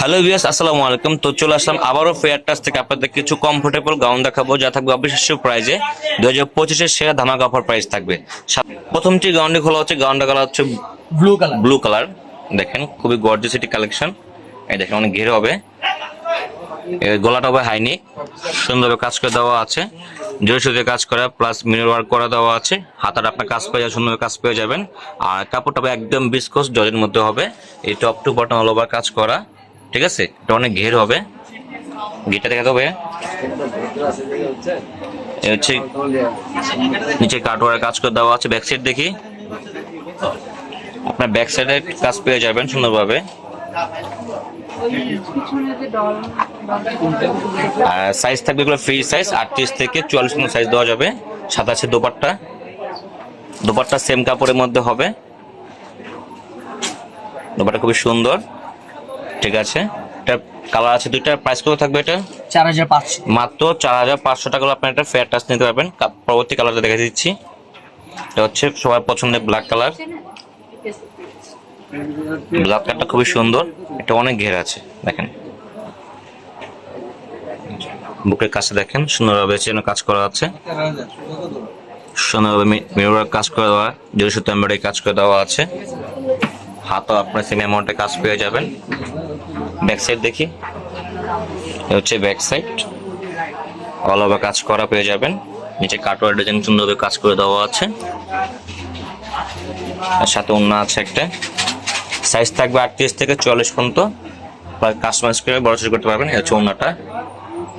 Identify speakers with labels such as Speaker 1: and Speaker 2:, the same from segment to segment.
Speaker 1: Hello viewers আসসালামু আলাইকুম। তো চলে আসলাম আবারও ফেয়ার টাচ থেকে আপনাদের কিছু কমফোর্টেবল গাউন দেখাবো যা থাকবে অবিশ্বাস্য প্রাইজে দু হাজার পঁচিশের সেরা ধামাকা অফার প্রাইস থাকবে। প্রথমটি গাউনটি খোলা হচ্ছে গাউনটা কালার হচ্ছে
Speaker 2: ব্লু কালার
Speaker 1: ব্লু কালার দেখেন খুবই গর্জিয়াস একটি কালেকশন এই দেখেন অনেক ঘেরে হবে। গলাটা হবে হাইনি। সুন্দরভাবে কাজ করে দেওয়া আছে। জোরে সুদে কাজ করা প্লাস মিরর ওয়ার্ক করা দেওয়া আছে। হাতাটা আপনার কাজ পেয়ে যাবে সুন্দরভাবে কাজ পেয়ে যাবেন। আর কাপড়টা একদম বিস্কস জলের মধ্যে হবে। এই top to bottom all over কাজ করা। ঠিক আছে? এটা অনেক ঘের হবে। ঘেরটা দেখা এ হচ্ছে নিচে কাটওয়ার কাজ করে দেওয়া আছে। ব্যাক সাইড দেখি। আপনার ব্যাক সাইডে কাজ পেয়ে যাবেন সুন্দরভাবে। আর সাইজ থাকবে এগুলো ফ্রি সাইজ আটত্রিশ থেকে চুয়াল্লিশ সাইজ দেওয়া যাবে। সাতাশে দোপাট্টা। দোপাট্টা সেম কাপড়ের মধ্যে হবে। দোপাট্টা খুবই সুন্দর। ঠিক আছে? এটা কালার আছে দুইটা প্রাইস কত থাকবে এটা?
Speaker 2: চার হাজার পাঁচশো।
Speaker 1: মাত্র চার হাজার পাঁচশো টাকা আপনার একটা ফেয়ার টাচ নিতে পারবেন। পরবর্তী কালারটা দেখে দিচ্ছি। এটা হচ্ছে সবার পছন্দের ব্ল্যাক কালার ব্ল্যাক কালারটা খুবই সুন্দর। এটা অনেক ঘের আছে দেখেন। বুকের কাছে দেখেন সুন্দরভাবে চেন কাজ করা আছে। সুন্দরভাবে মিরর কাজ করে দেওয়া দুই সুতো এমব্রয়ডারি কাজ করে দেওয়া আছে। হাতও আপনার সেম অ্যামাউন্টে কাজ পেয়ে যাবেন। ব্যাক সাইড দেখি। এ হচ্ছে ব্যাক সাইড অল ওভার কাজ করা পেয়ে যাবেন। নিচে কাটওয়ার ডিজাইন সুন্দরভাবে কাজ করে দেওয়া আছে। আর সাথে অন্য আছে একটা। সাইজ থাকবে আটত্রিশ থেকে চুয়াল্লিশ পর্যন্ত। কাস্টমাইজ করে বড় করতে পারবেন। হচ্ছে অন্যটা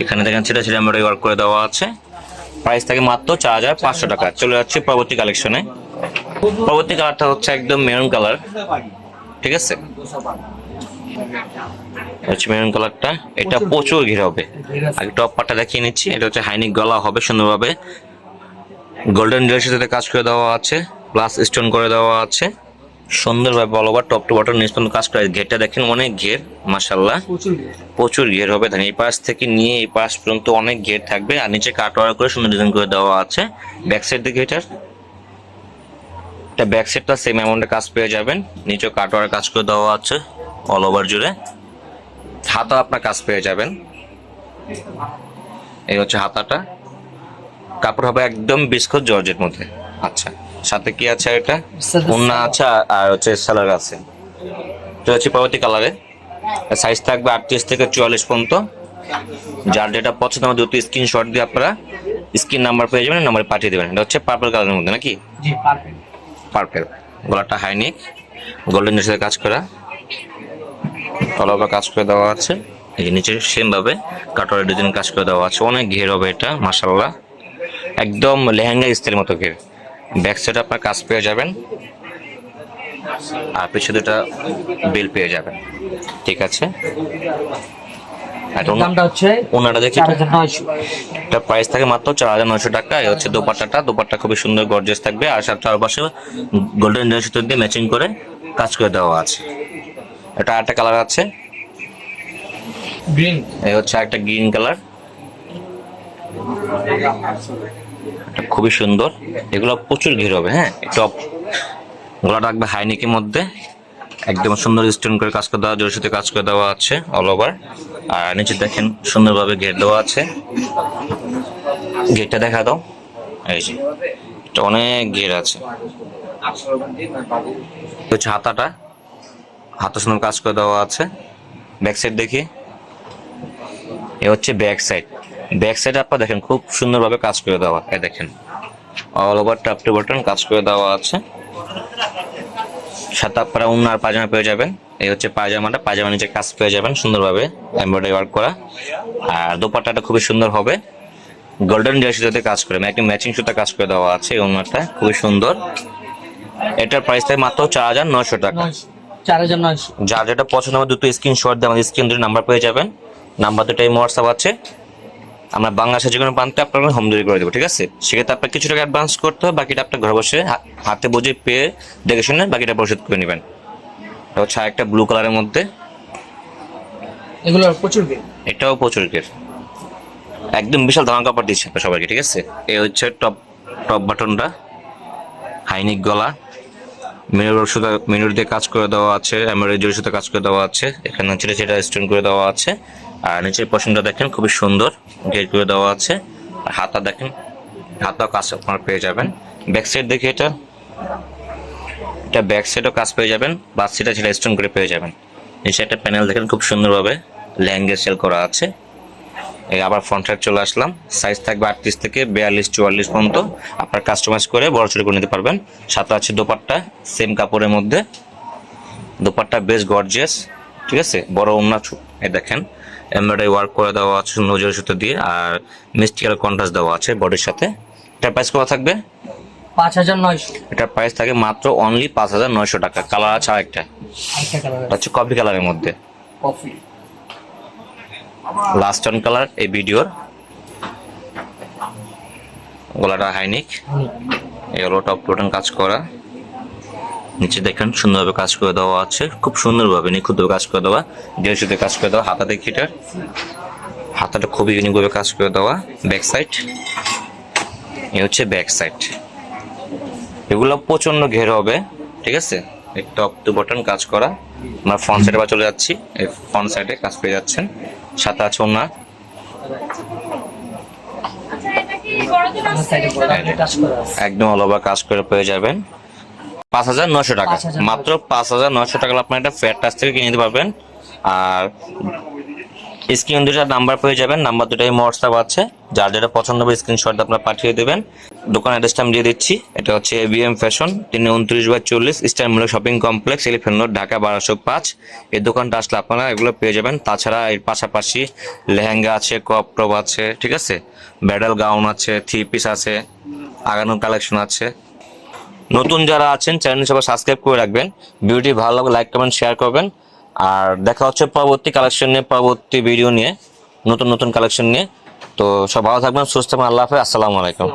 Speaker 1: এখানে দেখেন সেটা সেটা এমব্রয়ডারি ওয়ার্ক করে দেওয়া আছে। প্রাইস থাকে মাত্র চার হাজার পাঁচশো টাকা। চলে যাচ্ছে পরবর্তী কালেকশনে পরবর্তী কালারটা হচ্ছে একদম মেরুন কালার ঠিক আছে? হচ্ছে মেরুন কালারটা এটা প্রচুর ঘিরে হবে। আগে টপ পাটটা দেখিয়ে নিচ্ছি। এটা হচ্ছে হাইনিক গলা হবে সুন্দরভাবে। গোল্ডেন জুয়েলের সাথে কাজ করে দেওয়া আছে। প্লাস স্টোন করে দেওয়া আছে। সুন্দরভাবে all over top to bottom নিচ পর্যন্ত কাজ করে। ঘেরটা দেখেন অনেক ঘের মাসাল্লাহ
Speaker 2: প্রচুর
Speaker 1: ঘের। হবে। ধান এই পাশ থেকে নিয়ে এই পাশ পর্যন্ত অনেক ঘের থাকবে। আর নিচে কাটওয়ার করে সুন্দর ডিজাইন করে দেওয়া আছে। ব্যাক সাইড দিকে এটার। এটা ব্যাক সাইডটা সেম অ্যামাউন্টে কাজ পেয়ে যাবেন। নিচে কাটওয়ার কাজ করে দেওয়া আছে। অল ওভার জুড়ে। হাতা আপনার কাজ পেয়ে যাবেন। এই হচ্ছে হাতাটা। কাপড় হবে একদম বিস্কুট জর্জের মধ্যে। আচ্ছা সাথে কি আছে এটা? উন্না আছে আর- হচ্ছে সালার আছে। এটা হচ্ছে পরবর্তী কালারে সাইজ থাকবে আটত্রিশ থেকে চুয়াল্লিশ পর্যন্ত। যার যেটা পছন্দ আমার দুটো স্ক্রিনশট দিয়ে আপনারা স্ক্রিন নাম্বার পেয়ে যাবেন নাম্বারে পাঠিয়ে দেবেন। এটা হচ্ছে পার্পল কালারের মধ্যে নাকি?
Speaker 2: জি পারফেক্ট
Speaker 1: পার্পেল গলাটা হাইনিক গোল্ডেন সাথে কাজ করা। তলাবা কাজ করে দেওয়া আছে। এই নিচে সেম ভাবে কাটোয়ার ডিজাইন কাজ করে দেওয়া আছে। অনেক ঘের হবে এটা মাসাল্লাহ একদম লেহেঙ্গা স্ত্রীর মতো ঘের। ব্যাক সাইডে আপনার কাজ পেয়ে যাবেন। আর পিছনে দুটা বিল পেয়ে যাবেন। ঠিক আছে?
Speaker 2: দামটা হচ্ছে
Speaker 1: ওনাটা দেখি এটা? প্রাইস থাকে মাত্র চার হাজার নয়শো টাকা। এই হচ্ছে দোপাট্টাটা। দোপাট্টা খুবই সুন্দর গর্জিয়াস থাকবে। আর সাথে চারপাশে গোল্ডেন সুতো দিয়ে ম্যাচিং করে কাজ করে দেওয়া আছে। এটা আরেকটা কালার আছে।
Speaker 2: গ্রিন
Speaker 1: এই হচ্ছে একটা গ্রিন কালার খুবই সুন্দর। এগুলো প্রচুর ঘির হবে হ্যাঁ? টপ গলা রাখবে হাইনিকের মধ্যে। একদম সুন্দর স্টোন করে কাজ করে দেওয়া জোর সাথে কাজ করে দেওয়া আছে অল ওভার আর নিচে দেখেন সুন্দরভাবে ঘের দেওয়া আছে। গেটটা দেখা দাও। এই যে এটা অনেক ঘের আছে। হচ্ছে হাতাটা। হাতা সুন্দর কাজ করে দেওয়া আছে। ব্যাক সাইড দেখি। এ হচ্ছে ব্যাক সাইড ব্যাক সাইড আপনার দেখেন, খুব সুন্দরভাবে কাজ করে দেওয়া। এ দেখেন all over top to bottom কাজ করে দেওয়া আছে। সাথে আপনারা অন্য আর পায়জামা পেয়ে যাবেন। এই হচ্ছে পায়জামাটা পায়জামা নিচে কাজ পেয়ে যাবেন সুন্দরভাবে এমব্রয়ডারি ওয়ার্ক করা। আর দোপাট্টাটা খুবই সুন্দর হবে। গোল্ডেন ডিয়ার সুতাতে কাজ করে একটি ম্যাচিং সুতা কাজ করে দেওয়া আছে এই ওনারটা খুবই সুন্দর। এটার প্রাইস থাকে মাত্র চার হাজার নয়শো টাকা।
Speaker 2: চার হাজার নয়শো।
Speaker 1: যার যেটা পছন্দ হবে দুটো স্ক্রিনশট দিয়ে আমাদের স্ক্রিন দুটো নাম্বার পেয়ে যাবেন। নাম্বার দুটো এই হোয়াটসঅ্যাপ আছে। আমরা বাংলাদেশের যে কোনো প্রান্তে আপনার হোম ডেলিভারি করে দেবো ঠিক আছে? সেক্ষেত্রে আপনার কিছু টাকা অ্যাডভান্স করতে হবে বাকিটা আপনার ঘরে বসে হাতে বুঝে পেয়ে দেখে শুনে বাকিটা পরিশোধ করে নেবেন। হচ্ছে একটা ব্লু কালারের মধ্যে।
Speaker 2: এগুলো প্রচুর
Speaker 1: এটাও প্রচুর গের একদম বিশাল ধামা কাপড় দিচ্ছে সবাইকে ঠিক আছে? এই হচ্ছে টপ টপ বাটনটা হাইনিক গলা। মিনুর সুতা মিনুর দিয়ে কাজ করে দেওয়া আছে এমআরআই জড়ি সুতা কাজ করে দেওয়া আছে, এখানে ছেলে ছেলে স্টোন করে দেওয়া আছে, আর নিচের পশনটা দেখেন খুবই সুন্দর গেট করে দেওয়া আছে, আর হাতা দেখেন হাতাও কাজ আপনারা পেয়ে যাবেন। ব্যাক সাইড দেখি এটা এটা ব্যাক সাইডও কাজ পেয়ে যাবেন বাস সিটা ছেলে স্টোন করে পেয়ে যাবেন। নিচে একটা প্যানেল দেখেন খুব সুন্দরভাবে ল্যাঙ্গে সেল করা আছে। আবার ফ্রন্ট সাইড চলে আসলাম। সাইজ থাকবে আটত্রিশ থেকে বিয়াল্লিশ চুয়াল্লিশ পর্যন্ত। আপনার কাস্টমাইজ করে বড় ছোট করে নিতে পারবেন। সাথে আছে দোপাট্টা সেম কাপড়ের মধ্যে। দোপাট্টা বেশ গর্জিয়াস ঠিক আছে? বড় ওন্না ছু- এই দেখেন এমব্রয়ডারি ওয়ার্ক করে দেওয়া আছে নজর সুতো দিয়ে আর মিষ্টি কালার কন্ট্রাস্ট দেওয়া আছে বডির সাথে। এটার প্রাইস কত থাকবে?
Speaker 2: পাঁচ হাজার নয়শো।
Speaker 1: এটার প্রাইস থাকে মাত্র অনলি পাঁচ হাজার নয়শো টাকা। কালার আছে আরেকটা। হচ্ছে কফি কালারের মধ্যে।
Speaker 2: কফি
Speaker 1: লাস্ট অন কালার এই ভিডিওর গলাটা হাইনিক। এগুলো টপ টোটান কাজ করা। নিচে দেখেন, সুন্দরভাবে কাজ করে দেওয়া আছে। খুব সুন্দরভাবে নিখুঁতভাবে কাজ করে দেওয়া। দেড়শোতে কাজ করে দেওয়া হাতা দেখি এটার হাতাটা খুবই ইউনিকভাবে কাজ করে দেওয়া। ব্যাক সাইড এ হচ্ছে ব্যাক সাইড এগুলো প্রচণ্ড ঘের হবে, ঠিক আছে? টপ টু বটন কাজ করা। আমরা ফ্রন্ট সাইডে বা চলে যাচ্ছি। এই ফ্রন্ট সাইডে কাজ পেয়ে যাচ্ছেন। সাথে আছে একদম অল ওভার কাজ করে পেয়ে যাবেন। পাঁচ হাজার নশো টাকা। মাত্র পাঁচ হাজার নশো টাকা আপনার একটা ফ্যাট টাচ থেকে কিনে নিতে পারবেন। আর স্ক্রিন দুটার নাম্বার পেয়ে যাবেন, নাম্বার দুটাই হোয়াটসঅ্যাপ আছে। যার যেটা পছন্দ হবে স্ক্রিনশট আপনারা পাঠিয়ে দেবেন। দোকান অ্যাড্রেসটা আমি দিয়ে দিচ্ছি, এটা হচ্ছে এবিএম ফ্যাশন তিন উনত্রিশ বাই চল্লিশ ইস্টারমূলক shopping complex elephant road Dhaka বারোশো পাঁচ। এই দোকানটা আসলে আপনারা এগুলো পেয়ে যাবেন। তাছাড়া এর পাশাপাশি লেহেঙ্গা আছে ক্রপ টপ আছে, ঠিক আছে? ব্যাডাল গাউন আছে থ্রি পিস আছে আগানো কালেকশন আছে। নতুন যারা আছেন চ্যানেল সবাই সাবস্ক্রাইব করে রাখবেন। ভিডিওটি ভালো লাগলে লাইক কমেন্ট শেয়ার করবেন। আর দেখা হচ্ছে পরবর্তী কালেকশন নিয়ে, পরবর্তী ভিডিও নিয়ে, নতুন নতুন কালেকশন নিয়ে। তো সব ভালো থাকবেন, সুস্থ থাকবেন, আল্লাহ হাফেজ, আসসালামু আলাইকুম।